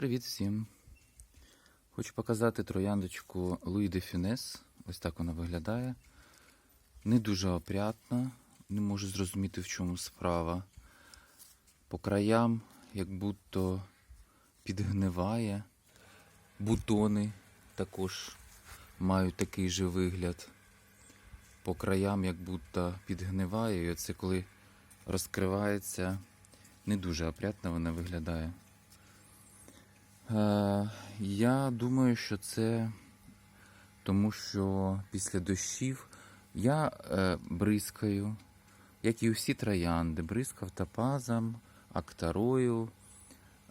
Привіт всім! Хочу показати трояндочку Луї де Фінес. Ось так вона виглядає. Не дуже опрятна, не можу зрозуміти, в чому справа. По краям, як будто підгниває. Бутони також мають такий же вигляд. По краям, як будто підгниває. І оце коли розкривається, не дуже опрятно вона виглядає. Е, я думаю, що це тому, що після дощів я е, бризкаю, як і усі троянди, бризкав топазом, актарою,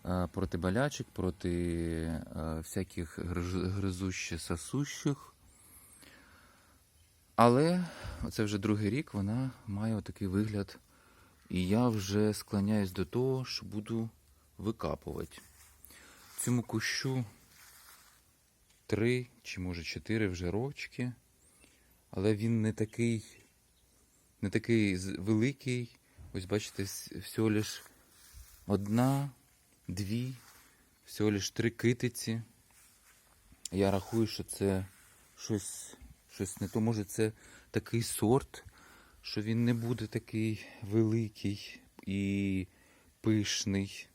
е, проти болячок, проти всяких гриз- гризущих, сосущих. Але оце вже другий рік вона має отакий вигляд. І я вже склоняюсь до того, що буду викапувати. Цьому кущу три чи може чотири вже рочки, але він не такий, не такий великий. Ось бачите, всього лиш одна, дві, всього лиш три китиці. Я рахую, що це щось, щось не то. Може, це такий сорт, що він не буде такий великий і пишний.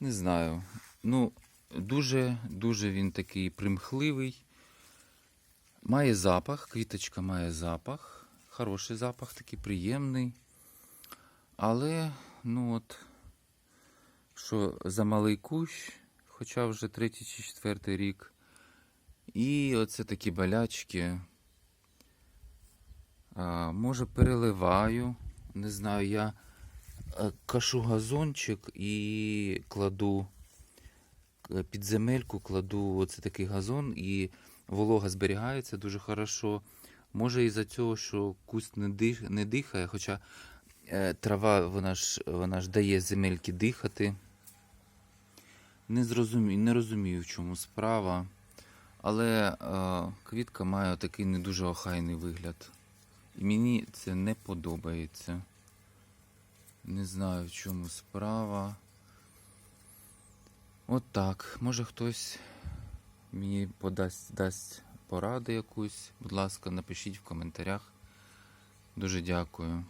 Не знаю. Ну, дуже, дуже він такий примхливий. Має запах, квіточка має запах. Хороший запах, такий приємний. Але, ну от, що за малий кущ, хоча вже третій чи четвертий рік. І оце такі болячки. А, може, переливаю. Не знаю, я е, кашу газончик і кладу під земельку, кладу оце такий газон, і волога зберігається дуже хорошо. Може, із-за цього, що куст не, дих, не дихає, хоча е, трава вона ж, вона ж дає земельки дихати. Не, зрозумію, не розумію, в чому справа. Але е, квітка має такий не дуже охайний вигляд. І мені це не подобається. Не знаю, в чому справа. От так. Може хтось мені подасть дасть пораду якусь. Будь ласка, напишіть в коментарях. Дуже дякую.